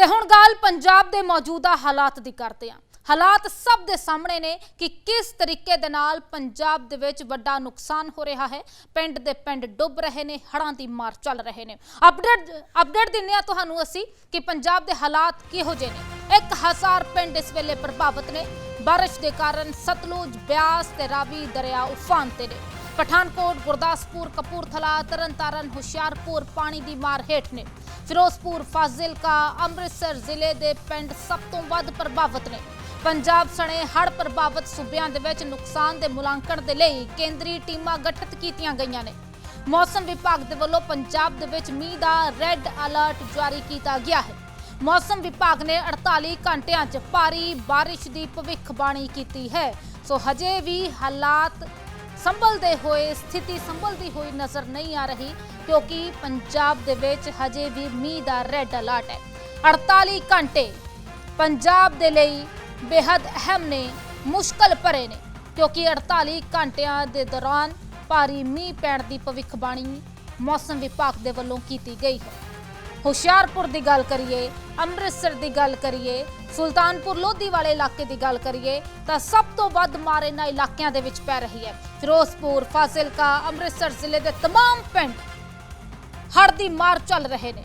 ਤੇ ਹੁਣ ਗੱਲ ਪੰਜਾਬ ਦੇ ਮੌਜੂਦਾ ਹਾਲਾਤ ਦੀ ਕਰਦੇ ਹਾਂ। ਹਾਲਾਤ ਸਭ ਦੇ ਸਾਹਮਣੇ ਨੇ ਕਿ ਕਿਸ ਤਰੀਕੇ ਦੇ ਨਾਲ ਪੰਜਾਬ ਦੇ ਵਿੱਚ ਵੱਡਾ ਨੁਕਸਾਨ ਹੋ ਰਿਹਾ ਹੈ। ਪਿੰਡ ਦੇ ਪਿੰਡ ਡੁੱਬ ਰਹੇ ਨੇ, ਹੜ੍ਹਾਂ ਦੀ ਮਾਰ ਚੱਲ ਰਹੇ ਨੇ। ਅਪਡੇਟ ਅਪਡੇਟ ਦਿੰਨੇ ਆ ਤੁਹਾਨੂੰ ਅਸੀਂ ਕਿ ਪੰਜਾਬ ਦੇ ਹਾਲਾਤ ਕਿਹੋ ਜਿਹੇ ਨੇ। 1000 ਪਿੰਡ ਇਸ ਵੇਲੇ ਪ੍ਰਭਾਵਿਤ ਨੇ। ਬਾਰਿਸ਼ ਦੇ ਕਾਰਨ ਸਤਲੁਜ, ਬਿਆਸ ਤੇ ਰਾਵੀ ਦਰਿਆ ਉਫਾਨ ਤੇ ਨੇ। ਪਠਾਨਕੋਟ, ਗੁਰਦਾਸਪੁਰ, ਕਪੂਰਥਲਾ, ਤਰਨਤਾਰਨ, ਹੁਸ਼ਿਆਰਪੁਰ ਪਾਣੀ ਦੀ ਮਾਰ ਹੇਠ ਨੇ। ਫਿਰੋਜ਼ਪੁਰ ਫਾਜ਼ਿਲਕਾ ਅੰਮ੍ਰਿਤਸਰ ਜ਼ਿਲ੍ਹੇ ਦੇ ਪਿੰਡ ਸਭ ਤੋਂ ਵੱਧ ਪ੍ਰਭਾਵਿਤ ਨੇ। ਪੰਜਾਬ ਸਣੇ ਹੜ੍ਹ ਪ੍ਰਭਾਵਿਤ ਸੂਬਿਆਂ ਦੇ ਵਿੱਚ ਨੁਕਸਾਨ ਦੇ ਮੁਲਾਂਕਣ ਦੇ ਲਈ ਕੇਂਦਰੀ ਟੀਮਾਂ ਗਠਿਤ ਕੀਤੀਆਂ ਗਈਆਂ ਨੇ। ਮੌਸਮ ਵਿਭਾਗ ਦੇ ਵੱਲੋਂ ਪੰਜਾਬ ਦੇ ਵਿੱਚ ਮੀਂਹ ਦਾ ਰੈੱਡ ਅਲਰਟ ਜਾਰੀ ਕੀਤਾ ਗਿਆ ਹੈ। ਮੌਸਮ ਵਿਭਾਗ ਨੇ 48 ਘੰਟਿਆਂ 'ਚ ਭਾਰੀ ਬਾਰਿਸ਼ ਦੀ ਭਵਿੱਖਬਾਣੀ ਕੀਤੀ ਹੈ। ਸੋ ਹਜੇ ਵੀ ਹਾਲਾਤ ਸੰਭਲਦੇ ਹੋਏ, ਸਥਿਤੀ ਸੰਭਲਦੀ ਹੋਈ ਨਜ਼ਰ ਨਹੀਂ ਆ ਰਹੀ, ਕਿਉਂਕਿ ਪੰਜਾਬ ਦੇ ਵਿੱਚ ਹਜੇ ਵੀ ਮੀਂਹ ਦਾ ਰੈੱਡ ਅਲਰਟ ਹੈ। 48 ਘੰਟੇ ਪੰਜਾਬ ਦੇ ਲਈ ਬੇहद ਅਹਿਮ ਨੇ, ਮੁਸ਼ਕਲ ਭਰੇ ਨੇ, ਕਿਉਂਕਿ 48 ਘੰਟਿਆਂ ਦੇ ਦੌਰਾਨ ਭਾਰੀ ਮੀਂਹ ਪੈਣ ਦੀ ਭਵਿੱਖਬਾਣੀ ਮੌਸਮ ਵਿਭਾਗ ਦੇ ਵੱਲੋਂ ਕੀਤੀ ਗਈ ਹੈ। ਹੁਸ਼ਿਆਰਪੁਰ ਦੀ ਗੱਲ ਕਰੀਏ ਅੰਮ੍ਰਿਤਸਰ ਦੀ ਗੱਲ ਕਰੀਏ ਸੁਲਤਾਨਪੁਰ ਲੋਧੀ ਵਾਲੇ ਇਲਾਕੇ ਦੀ ਗੱਲ ਕਰੀਏ ਤਾਂ ਸਭ ਤੋਂ ਵੱਧ ਮਾਰ ਇਹਨਾਂ ਇਲਾਕਿਆਂ ਦੇ ਵਿੱਚ ਪੈ ਰਹੀ ਹੈ ਫਿਰੋਜ਼ਪੁਰ ਫਾਜ਼ਿਲਕਾ ਅੰਮ੍ਰਿਤਸਰ ਜ਼ਿਲ੍ਹੇ ਦੇ तमाम ਪਿੰਡ ਹੜ੍ਹ ਦੀ ਮਾਰ ਚੱਲ ਰਹੇ ਨੇ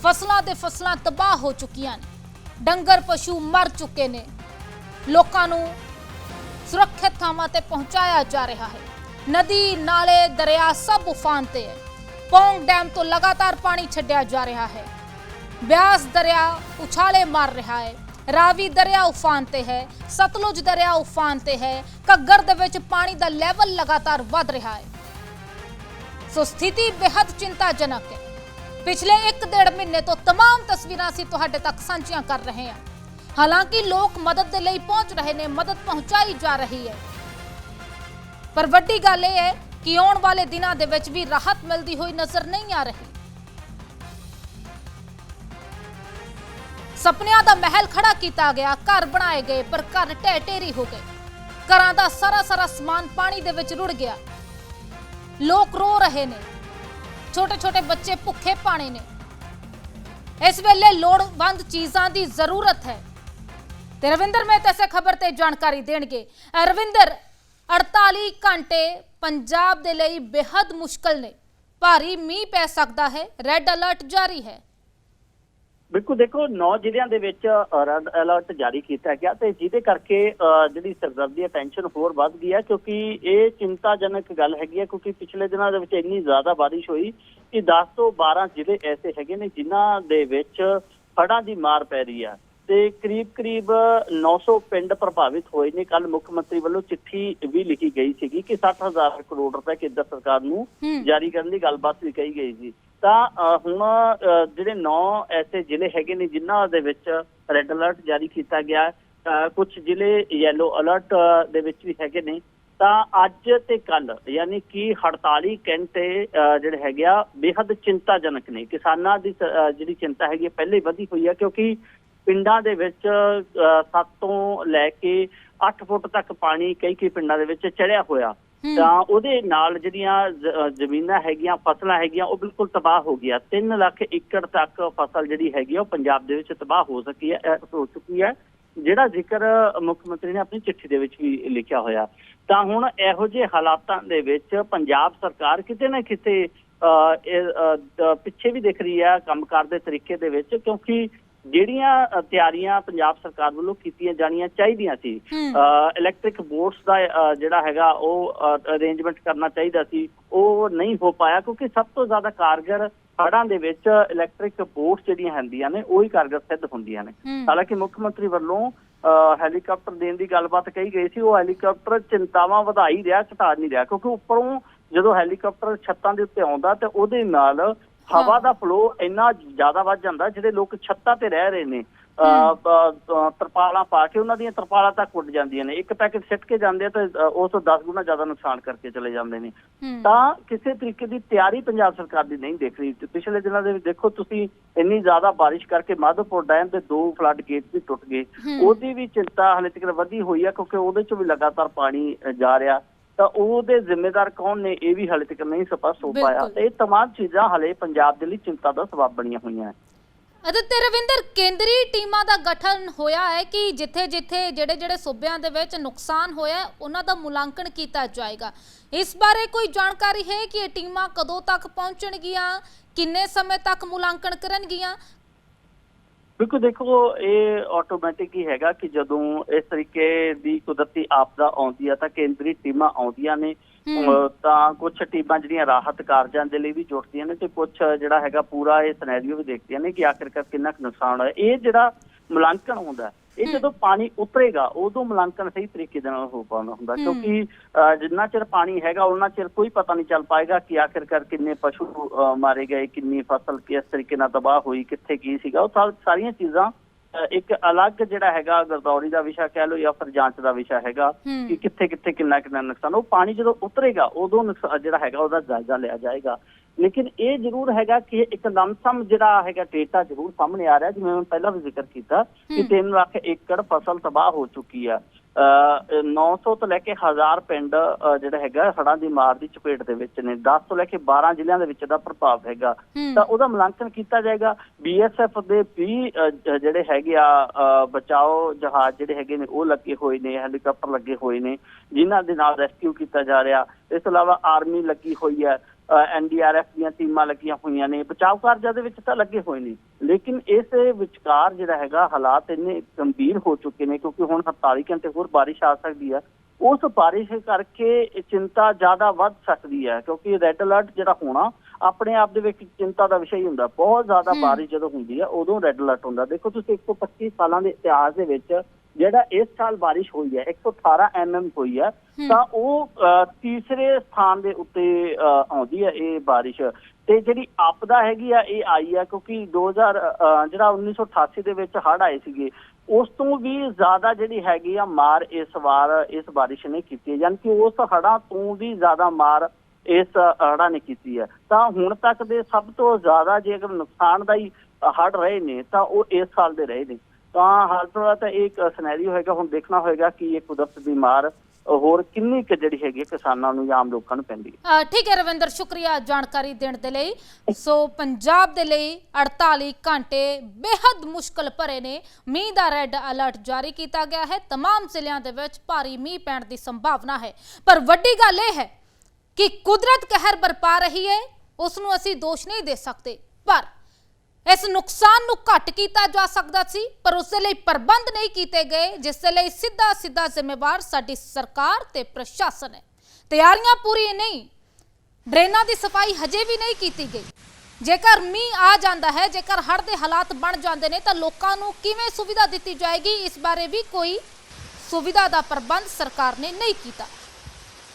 ਫਸਲਾਂ ਦੇ ਫਸਲਾਂ ਤਬਾਹ ਹੋ ਚੁੱਕੀਆਂ ਨੇ ਡੰਗਰ ਪਸ਼ੂ ਮਰ ਚੁੱਕੇ ਨੇ ਲੋਕਾਂ ਨੂੰ ਸੁਰੱਖਿਅਤ ਥਾਵਾਂ ਤੇ ਪਹੁੰਚਾਇਆ ਜਾ ਰਿਹਾ ਹੈ ਨਦੀ ਨਾਲੇ ਦਰਿਆ ਸਭ ਉਫਾਨ ਤੇ ਹੈ ਪੌਂਗ ਡੈਮ ਤੋਂ ਲਗਾਤਾਰ ਪਾਣੀ ਛੱਡਿਆ ਜਾ ਰਿਹਾ ਹੈ। ਬਿਆਸ ਦਰਿਆ ਉਛਾਲੇ ਮਾਰ ਰਿਹਾ ਹੈ। ਰਾਵੀ ਦਰਿਆ ਉਫਾਨ ਤੇ ਹੈ। ਸਤਲੁਜ ਦਰਿਆ ਉਫਾਨ ਤੇ ਹੈ। ਘੱਗਰ ਦੇ ਵਿੱਚ ਪਾਣੀ ਦਾ ਲੈਵਲ ਲਗਾਤਾਰ ਵੱਧ ਰਿਹਾ ਹੈ। ਸੋ ਸਥਿਤੀ ਬੇहद ਚਿੰਤਾਜਨਕ ਹੈ। ਪਿਛਲੇ 1.5 ਮਹੀਨੇ ਤੋਂ तमाम ਤਸਵੀਰਾਂ ਅਸੀਂ ਤੁਹਾਡੇ ਤੱਕ ਸਾਂਝੀਆਂ ਕਰ ਰਹੇ ਹਾਂ। ਹਾਲਾਂਕਿ ਲੋਕ ਮਦਦ ਦੇ ਲਈ ਪਹੁੰਚ ਰਹੇ ਨੇ, ਮਦਦ ਪਹੁੰਚਾਈ ਜਾ ਰਹੀ ਹੈ। ਪਰ ਵੱਡੀ ਗੱਲ ਇਹ ਹੈ ਕਿ ਆਉਣ ਵਾਲੇ ਦਿਨਾਂ ਦੇ ਵਿੱਚ ਵੀ ਰਾਹਤ ਮਿਲਦੀ ਹੋਈ ਨਜ਼ਰ ਨਹੀਂ ਆ ਰਹੀ। ਸੁਪਨਿਆਂ ਦਾ ਮਹਿਲ ਖੜਾ ਕੀਤਾ ਗਿਆ, ਘਰ ਬਣਾਏ ਗਏ, ਪਰ ਘਰ ਢਹਿ ਢੇਰੀ ਹੋ ਗਏ। ਘਰਾਂ ਦਾ ਸਾਰਾ ਸਾਰਾ ਸਮਾਨ ਪਾਣੀ ਦੇ ਵਿੱਚ ਰੁੜ ਗਿਆ। ਲੋਕ ਰੋ ਰਹੇ ਨੇ। ਛੋਟੇ ਛੋਟੇ ਬੱਚੇ ਭੁੱਖੇ ਪਾਣੇ ਨੇ। ਇਸ ਵੇਲੇ ਲੋੜਵੰਦ ਚੀਜ਼ਾਂ ਦੀ ਜ਼ਰੂਰਤ ਹੈ। ਤੇ ਰਵਿੰਦਰ ਮਹਿਤਾ ਇਸੇ ਖਬਰ ਤੇ ਜਾਣਕਾਰੀ ਦੇਣਗੇ। ਰਵਿੰਦਰ 48 ਘੰਟੇ ਪੰਜਾਬ ਦੇ ਲਈ ਬੇहद ਮੁਸ਼ਕਲ ਨੇ। ਭਾਰੀ ਮੀਂਹ ਪੈ ਸਕਦਾ ਹੈ ਰੈੱਡ ਅਲਰਟ ਜਾਰੀ ਹੈ। ਬਿਲਕੁਲ ਦੇਖੋ 9 ਜ਼ਿਲ੍ਹਿਆਂ ਦੇ ਵਿੱਚ ਰੈੱਡ ਅਲਰਟ ਜਾਰੀ ਕੀਤਾ ਗਿਆ ਤੇ ਜਿਹਦੇ ਕਰਕੇ ਅ, ਜਿਹੜੀ ਸਰਦਰਦੀ ਹੈ ਟੈਨਸ਼ਨ ਹੋਰ ਵੱਧ ਗਈ ਹੈ ਕਿਉਂਕਿ ਇਹ ਚਿੰਤਾਜਨਕ ਗੱਲ ਹੈਗੀ ਹੈ ਕਿਉਂਕਿ ਪਿਛਲੇ ਦਿਨਾਂ ਦੇ ਵਿੱਚ ਇੰਨੀ ਜ਼ਿਆਦਾ ਬਾਰਿਸ਼ ਹੋਈ ਕਿ 10 ਤੋਂ 12 ਜ਼ਿਲ੍ਹੇ ਐਸੇ ਹੈਗੇ ਨੇ ਜਿਨ੍ਹਾਂ ਦੇ ਵਿੱਚ ਹੜ੍ਹਾਂ ਦੀ ਮਾਰ ਪੈ ਰਹੀ ਹੈ। ਤੇ ਕਰੀਬ-ਕਰੀਬ 900 ਪਿੰਡ ਪ੍ਰਭਾਵਿਤ ਹੋਏ ਨੇ। ਕੱਲ ਮੁੱਖ ਮੰਤਰੀ ਵੱਲੋਂ ਚਿੱਠੀ ਵੀ ਲਿਖੀ ਗਈ ਸੀਗੀ ਕਿ 60000 ਕਰੋੜ ਰੁਪਏ ਕੇਂਦਰ ਸਰਕਾਰ ਨੂੰ ਜਾਰੀ ਕਰਨ ਦੀ ਗੱਲਬਾਤ ਵੀ ਕਹੀ ਗਈ ਸੀ। ਤਾਂ ਹੁਣ ਜਿਹੜੇ 9 ਐਸੇ ਜ਼ਿਲ੍ਹੇ ਹੈਗੇ ਨੇ ਜਿਨ੍ਹਾਂ ਦੇ ਵਿੱਚ ਰੈੱਡ ਅਲਰਟ ਜਾਰੀ ਕੀਤਾ ਗਿਆ ਕੁਝ ਜ਼ਿਲ੍ਹੇ ਯੈਲੋ ਅਲਰਟ ਦੇ ਵਿੱਚ ਵੀ ਹੈਗੇ ਨੇ। ਤਾਂ ਅੱਜ ਤੇ ਕੱਲ ਯਾਨੀ ਕਿ 48 ਘੰਟੇ ਜਿਹੜੇ ਹੈਗੇ ਆ ਬੇहद ਚਿੰਤਾਜਨਕ ਨੇ। ਕਿਸਾਨਾਂ ਦੀ ਜਿਹੜੀ ਚਿੰਤਾ ਹੈਗੀ ਪਹਿਲੇ ਵਧੀ ਹੋਈ ਹੈ ਕਿਉਂਕਿ ਪਿੰਡਾਂ ਦੇ ਵਿੱਚ 7 ਤੋਂ ਲੈ ਕੇ 8 ਫੁੱਟ ਤੱਕ ਪਾਣੀ ਕਈ ਕਈ ਪਿੰਡਾਂ ਦੇ ਵਿੱਚ ਚੜਿਆ ਹੋਇਆ। ਤਾਂ ਉਹਦੇ ਨਾਲ ਜਿਹੜੀਆਂ ਜ਼ਮੀਨਾਂ ਹੈਗੀਆਂ ਫਸਲਾਂ ਹੈਗੀਆਂ ਉਹ ਬਿਲਕੁਲ ਤਬਾਹ ਹੋ ਗਿਆ 3 ਲੱਖ ਏਕੜ ਤੱਕ ਫਸਲ ਜਿਹੜੀ ਹੈਗੀ ਉਹ ਪੰਜਾਬ ਦੇ ਵਿੱਚ ਤਬਾਹ ਹੋ ਸਕੀ ਹੈ ਹੋ ਚੁੱਕੀ ਹੈ ਜਿਹੜਾ ਜ਼ਿਕਰ ਮੁੱਖ ਮੰਤਰੀ ਨੇ ਆਪਣੀ ਚਿੱਠੀ ਦੇ ਵਿੱਚ ਵੀ ਲਿਖਿਆ ਹੋਇਆ। ਤਾਂ ਹੁਣ ਇਹੋ ਜਿਹੇ ਹਾਲਾਤਾਂ ਦੇ ਵਿੱਚ ਪੰਜਾਬ ਸਰਕਾਰ ਕਿਤੇ ਨਾ ਕਿਤੇ ਪਿੱਛੇ ਵੀ ਦਿਖ ਰਹੀ ਹੈ ਕੰਮਕਾਰ ਦੇ ਤਰੀਕੇ ਦੇ ਵਿੱਚ ਕਿਉਂਕਿ ਜਿਹੜੀਆਂ ਤਿਆਰੀਆਂ ਪੰਜਾਬ ਸਰਕਾਰ ਵੱਲੋਂ ਕੀਤੀਆਂ ਜਾਣੀਆਂ ਚਾਹੀਦੀਆਂ ਸੀ ਇਲੈਕਟ੍ਰਿਕ ਬੋਟਸ ਦਾ ਜਿਹੜਾ ਹੈਗਾ ਉਹ ਅਰੇਂਜਮੈਂਟ ਕਰਨਾ ਚਾਹੀਦਾ ਸੀ ਉਹ ਨਹੀਂ ਹੋ ਪਾਇਆ ਕਿਉਂਕਿ ਸਭ ਤੋਂ ਜ਼ਿਆਦਾ ਕਾਰਗਰ ਹੜ੍ਹਾਂ ਦੇ ਵਿੱਚ ਇਲੈਕਟ੍ਰਿਕ ਬੋਟਸ ਜਿਹੜੀਆਂ ਹੁੰਦੀਆਂ ਨੇ ਉਹੀ ਕਾਰਗਰ ਸਿੱਧ ਹੁੰਦੀਆਂ ਨੇ। ਹਾਲਾਂਕਿ ਮੁੱਖ ਮੰਤਰੀ ਵੱਲੋਂ ਹੈਲੀਕਾਪਟਰ ਦੇਣ ਦੀ ਗੱਲਬਾਤ ਕਹੀ ਗਈ ਸੀ ਉਹ ਹੈਲੀਕਾਪਟਰ ਚਿੰਤਾਵਾਂ ਵਧਾਈ ਰਿਹਾ ਘਟਾ ਨਹੀਂ ਰਿਹਾ ਕਿਉਂਕਿ ਉੱਪਰੋਂ ਜਦੋਂ ਹੈਲੀਕਾਪਟਰ ਛੱਤਾਂ ਦੇ ਉੱਤੇ ਆਉਂਦਾ ਤੇ ਉਹਦੇ ਨਾਲ ਹਵਾ ਦਾ ਫਲੋ ਇੰਨਾ ਜ਼ਿਆਦਾ ਵੱਧ ਜਾਂਦਾ ਜਿਹੜੇ ਲੋਕ ਛੱਤਾਂ ਤੇ ਰਹਿ ਰਹੇ ਨੇ। ਤਰਪਾਲਾਂ ਪਾ ਕੇ ਉਹਨਾਂ ਦੀਆਂ ਤਰਪਾਲਾਂ ਤੱਕ ਉੱਡ ਜਾਂਦੀਆਂ ਨੇ। ਇੱਕ ਪੈਕੇਟ ਸਿੱਟ ਕੇ ਜਾਂਦੇ ਆ ਤੇ ਉਸ ਤੋਂ 10 ਗੁਣਾ ਜ਼ਿਆਦਾ ਨੁਕਸਾਨ ਕਰਕੇ ਚਲੇ ਜਾਂਦੇ ਨੇ। ਤਾਂ ਕਿਸੇ ਤਰੀਕੇ ਦੀ ਤਿਆਰੀ ਪੰਜਾਬ ਸਰਕਾਰ ਦੀ ਨਹੀਂ ਦੇਖ ਰਹੀ। ਤੇ ਪਿਛਲੇ ਦਿਨਾਂ ਦੇ ਵਿੱਚ ਦੇਖੋ ਤੁਸੀਂ ਇੰਨੀ ਜ਼ਿਆਦਾ ਬਾਰਿਸ਼ ਕਰਕੇ ਮਾਧੋਪੁਰ ਡੈਮ ਦੇ ਦੋ ਫਲੱਡ ਗੇਟ ਵੀ ਟੁੱਟ ਗਏ। ਉਹਦੀ ਵੀ ਚਿੰਤਾ ਹਲੇ ਤੱਕ ਵਧੀ ਹੋਈ ਹੈ ਕਿਉਂਕਿ ਉਹਦੇ ਚੋਂ ਵੀ ਲਗਾਤਾਰ ਪਾਣੀ ਜਾ ਰਿਹਾ। ਤਾਂ ਉਹਦੇ ਜ਼ਿੰਮੇਦਾਰ ਕੌਣ ਨੇ ਇਹ ਵੀ ਹਲੇ ਤੱਕ ਨਹੀਂ ਸਪਸ਼ਟ ਹੋ ਪਾਇਆ ਬਿਲਕੁਲ। ਤੇ ਇਹ तमाम ਚੀਜ਼ਾਂ ਹਲੇ ਪੰਜਾਬ ਦੇ ਲਈ ਚਿੰਤਾ ਦਾ ਸਬਬ ਬਣੀਆਂ ਹੋਈਆਂ ਹੈ ਅਤੇ ਤੇ ਰਵਿੰਦਰ ਕੇਂਦਰੀ ਟੀਮਾਂ ਦਾ ਗਠਨ ਹੋਇਆ ਹੈ ਕਿ ਜਿੱਥੇ-ਜਿੱਥੇ ਜਿਹੜੇ-ਜਿਹੜੇ ਸੂਬਿਆਂ ਦੇ ਵਿੱਚ ਨੁਕਸਾਨ ਹੋਇਆ ਹੈ, ਉਹਨਾਂ ਦਾ ਮੁਲਾਂਕਣ ਕੀਤਾ ਜਾਏਗਾ ਇਸ ਬਾਰੇ ਕੋਈ ਜਾਣਕਾਰੀ ਹੈ ਕਿ ਇਹ ਟੀਮਾਂ ਕਦੋਂ ਤੱਕ ਪਹੁੰਚਣਗੀਆਂ ਕਿੰਨੇ ਸਮੇਂ ਤੱਕ ਮੁਲਾਂਕਣ ਕਰਨਗੀਆਂ ਬਿਲਕੁਲ ਦੇਖੋ ਇਹ ਆਟੋਮੈਟਿਕ ਹੀ ਹੈਗਾ ਕਿ ਜਦੋਂ ਇਸ ਤਰੀਕੇ ਦੀ ਕੁਦਰਤੀ ਆਪਦਾ ਆਉਂਦੀ ਆ ਤਾਂ ਕੇਂਦਰੀ ਟੀਮਾਂ ਆਉਂਦੀਆਂ ਨੇ। ਤਾਂ ਕੁਝ ਟੀਮਾਂ ਜਿਹੜੀਆਂ ਰਾਹਤ ਕਾਰਜਾਂ ਦੇ ਲਈ ਵੀ ਜੁਟਦੀਆਂ ਨੇ ਤੇ ਕੁਝ ਜਿਹੜਾ ਹੈਗਾ ਪੂਰਾ ਇਹ ਸਿਨੈਰੀਓ ਵੀ ਦੇਖਦੀਆਂ ਨੇ ਕਿ ਆਖਿਰਕਾਰ ਕਿੰਨਾ ਕੁ ਨੁਕਸਾਨ ਹੋਇਆ। ਇਹ ਜਿਹੜਾ ਮੁਲਾਂਕਣ ਹੁੰਦਾ ਇਹ। ਜਦੋਂ ਪਾਣੀ ਉਤਰੇਗਾ ਉਦੋਂ ਮੁਲਾਂਕਣ ਸਹੀ ਤਰੀਕੇ ਦੇ ਨਾਲ ਹੋ ਪਾਉਂਦਾ ਹੁੰਦਾ। ਕਿਉਂਕਿ ਜਿੰਨਾ ਚਿਰ ਪਾਣੀ ਹੈਗਾ ਉਹਨਾਂ ਚਿਰ ਕੋਈ ਪਤਾ ਨਹੀਂ ਚੱਲ ਪਾਏਗਾ ਕਿ ਆਖਿਰਕਾਰ ਕਿੰਨੇ ਪਸ਼ੂ ਮਾਰੇ ਗਏ ਕਿੰਨੀ ਫਸਲ ਕਿਸ ਤਰੀਕੇ ਨਾਲ ਤਬਾਹ ਹੋਈ ਕਿੱਥੇ ਕੀ ਸੀਗਾ ਉਹ ਸਾਰੀਆਂ ਚੀਜ਼ਾਂ ਇੱਕ ਅਲੱਗ ਜਿਹੜਾ ਹੈਗਾ ਗਰਦੌਰੀ ਦਾ ਵਿਸ਼ਾ ਕਹਿ ਲਓ ਜਾਂ ਫਿਰ ਜਾਂਚ ਦਾ ਵਿਸ਼ਾ ਹੈਗਾ। ਕਿ ਕਿੱਥੇ ਕਿੱਥੇ ਕਿੰਨਾ ਕਿੰਨਾ ਨੁਕਸਾਨ ਉਹ ਪਾਣੀ ਜਦੋਂ ਉਤਰੇਗਾ ਉਦੋਂ ਜਿਹੜਾ ਹੈਗਾ ਉਹਦਾ ਜਾਇਜ਼ਾ ਲਿਆ ਜਾਏਗਾ ਲੇਕਿਨ ਇਹ ਜ਼ਰੂਰ ਹੈਗਾ ਕਿ ਇੱਕ ਲਮਸਮ ਜਿਹੜਾ ਹੈਗਾ ਡੇਟਾ ਜ਼ਰੂਰ ਸਾਹਮਣੇ ਆ ਰਿਹਾ ਜਿਵੇਂ ਮੈਂ ਪਹਿਲਾਂ ਵੀ ਜ਼ਿਕਰ ਕੀਤਾ ਕਿ ਹੂੰ। 3 ਲੱਖ ਏਕੜ ਫਸਲ ਤਬਾਹ ਹੋ ਚੁੱਕੀ ਆ। ਅ 900 ਤੋਂ ਲੈ ਕੇ 1000 ਪਿੰਡ ਜਿਹੜਾ ਹੈਗਾ ਹੜ੍ਹਾਂ ਦੀ ਮਾਰ ਦੀ ਚਪੇਟ ਦੇ ਵਿੱਚ ਨੇ। 10 ਤੋਂ ਲੈ ਕੇ 12 ਜ਼ਿਲ੍ਹਿਆਂ ਦੇ ਵਿੱਚ ਦਾ ਪ੍ਰਭਾਵ ਹੈਗਾ। ਤਾਂ ਉਹਦਾ ਮੁਲਾਂਕਣ ਕੀਤਾ ਜਾਏਗਾ। ਬੀਐਸਐਫ ਦੇ ਵੀ ਅ, ਜ- ਜਿਹੜੇ ਹੈਗੇ ਆ ਬਚਾਓ ਜਹਾਜ਼ ਜਿਹੜੇ ਹੈਗੇ ਨੇ ਉਹ ਲੱਗੇ ਹੋਏ ਨੇ ਹੈਲੀਕਾਪਟਰ ਲੱਗੇ ਹੋਏ ਨੇ ਜਿਨ੍ਹਾਂ ਦੇ ਨਾਲ ਰੈਸਕਿਊ ਕੀਤਾ ਜਾ ਰਿਹਾ। ਇਸ ਤੋਂ ਇਲਾਵਾ ਆਰਮੀ ਲੱਗੀ ਹੋਈ ਹੈ। ਐਨਡੀਆਰਐਫ ਦੀਆਂ ਟੀਮਾਂ ਲੱਗੀਆਂ ਹੋਈਆਂ ਨੇ। ਬਚਾਓ ਕਾਰਜਾਂ ਦੇ ਵਿੱਚ ਤਾਂ ਲੱਗੇ ਹੋਏ ਨੇ। ਲੇਕਿਨ ਇਸ ਵਿਚਕਾਰ ਜਿਹੜਾ ਹੈਗਾ ਹਾਲਾਤ ਇੰਨੇ ਗੰਭੀਰ ਹੋ ਚੁੱਕੇ ਨੇ ਕਿਉਂਕਿ ਹੁਣ 48 ਘੰਟੇ ਹੋਰ ਬਾਰਿਸ਼ ਆ ਸਕਦੀ ਹੈ ਉਸ ਬਾਰਿਸ਼ ਕਰਕੇ ਚਿੰਤਾ ਜ਼ਿਆਦਾ ਵੱਧ ਸਕਦੀ ਹੈ ਕਿਉਂਕਿ ਰੈੱਡ ਅਲਰਟ ਜਿਹੜਾ ਹੋਣਾ ਆਪਣੇ ਆਪ ਦੇ ਵਿੱਚ ਚਿੰਤਾ ਦਾ ਵਿਸ਼ਾ ਹੀ ਹੁੰਦਾ। ਬਹੁਤ ਜ਼ਿਆਦਾ। ਬਾਰਿਸ਼ ਜਦੋਂ ਹੁੰਦੀ ਹੈ ਉਦੋਂ ਰੈੱਡ ਅਲਰਟ ਹੁੰਦਾ। ਦੇਖੋ ਤੁਸੀਂ 125 ਸਾਲਾਂ ਦੇ ਇਤਿਹਾਸ ਦੇ ਵਿੱਚ ਜਿਹੜਾ ਇਸ ਸਾਲ ਬਾਰਿਸ਼ ਹੋਈ ਹੈ 118 ਐਮਐਮ ਹੋਈ ਹੈ। ਤਾਂ ਉਹ ਤੀਸਰੇ ਸਥਾਨ ਦੇ ਉੱਤੇ ਆਉਂਦੀ ਹੈ ਇਹ ਬਾਰਿਸ਼। ਤੇ ਜਿਹੜੀ ਆਪਦਾ ਹੈਗੀ ਆ ਇਹ ਆਈ ਆ ਕਿਉਂਕਿ 2000 ਅ, ਜਿਹੜਾ 1988 ਦੇ ਵਿੱਚ ਹੜ੍ਹ ਆਏ ਸੀਗੇ ਉਸ ਤੋਂ ਵੀ ਜ਼ਿਆਦਾ ਜਿਹੜੀ ਹੈਗੀ ਆ ਮਾਰ ਇਸ ਵਾਰ ਇਸ ਬਾਰਿਸ਼ ਨੇ ਕੀਤੀ ਹੈ। ਯਾਨੀ ਕਿ ਉਸ ਹੜ੍ਹਾਂ ਤੋਂ ਵੀ ਜ਼ਿਆਦਾ ਮਾਰ ਇਸ ਹੜ੍ਹਾਂ ਨੇ ਕੀਤੀ ਹੈ। ਤਾਂ ਹੁਣ ਤੱਕ ਦੇ ਸਭ ਤੋਂ ਜ਼ਿਆਦਾ ਜੇਕਰ ਨੁਕਸਾਨ ਦਾ ਹੀ ਹੜ੍ਹ ਰਹੇ ਨੇ ਤਾਂ ਉਹ ਇਸ ਸਾਲ ਦੇ ਰਹੇ ਨੇ। ਤਾਂ ਹਾਲ ਫਿਲਹਾਲ ਤਾਂ ਇੱਕ ਸਿਨੈਰੀਓ ਹੈਗਾ, ਹੁਣ ਦੇਖਣਾ ਹੋਏਗਾ ਕਿ ਇਹ ਕੁਦਰਤ ਦੀ ਮਾਰ, ਹੋਰ ਕਿੰਨੀ ਕੁ ਜਿਹੜੀ ਹੈਗੀ ਕਿਸਾਨਾਂ ਨੂੰ ਜਾਂ ਆਮ ਲੋਕਾਂ ਨੂੰ ਪੈਂਦੀ ਹੈ। ਠੀਕ ਹੈ ਰਵਿੰਦਰ, ਸ਼ੁਕਰੀਆ ਜਾਣਕਾਰੀ ਦੇਣ ਦੇ ਲਈ। ਸੋ ਪੰਜਾਬ ਦੇ ਲਈ 48 ਘੰਟੇ ਬੇहद ਮੁਸ਼ਕਲ ਭਰੇ ਨੇ। ਮੀਂਹ ਦਾ ਰੈੱਡ ਅਲਰਟ ਜਾਰੀ ਕੀਤਾ ਗਿਆ ਹੈ। तमाम ਜ਼ਿਲ੍ਹਿਆਂ ਦੇ ਵਿੱਚ ਭਾਰੀ ਮੀਂਹ ਪੈਣ ਦੀ ਸੰਭਾਵਨਾ ਹੈ। ਪਰ ਵੱਡੀ ਗੱਲ ਇਹ ਹੈ ਕਿ ਕੁਦਰਤ ਕਹਿਰ ਬਰਪਾ ਰਹੀ ਹੈ ਉਸ ਨੂੰ ਅਸੀਂ ਦੋਸ਼ ਨਹੀਂ ਦੇ ਸਕਦੇ। ਪਰ ਇਸ ਨੁਕਸਾਨ ਨੂੰ ਘੱਟ ਕੀਤਾ ਜਾ ਸਕਦਾ ਸੀ, ਪਰ ਉਸ ਦੇ ਲਈ ਪ੍ਰਬੰਧ ਨਹੀਂ ਕੀਤੇ ਗਏ, ਜਿਸ ਦੇ ਲਈ ਸਿੱਧਾ ਸਿੱਧਾ ਜ਼ਿੰਮੇਵਾਰ ਸਾਡੀ ਸਰਕਾਰ ਤੇ ਪ੍ਰਸ਼ਾਸਨ ਹੈ। ਤਿਆਰੀਆਂ ਪੂਰੀ ਨਹੀਂ, ਡਰੇਨਾਂ ਦੀ ਸਫ਼ਾਈ ਹਜੇ ਵੀ ਨਹੀਂ ਕੀਤੀ ਗਈ। ਜੇਕਰ ਮੀਂਹ ਆ ਜਾਂਦਾ ਹੈ, ਜੇਕਰ ਹੜ੍ਹ ਦੇ ਹਾਲਾਤ ਬਣ ਜਾਂਦੇ ਨੇ, ਤਾਂ ਲੋਕਾਂ ਨੂੰ ਕਿਵੇਂ ਸੁਵਿਧਾ ਦਿੱਤੀ ਜਾਏਗੀ, ਇਸ ਬਾਰੇ ਵੀ ਕੋਈ ਸੁਵਿਧਾ ਦਾ ਪ੍ਰਬੰਧ ਸਰਕਾਰ ਨੇ ਨਹੀਂ ਕੀਤਾ।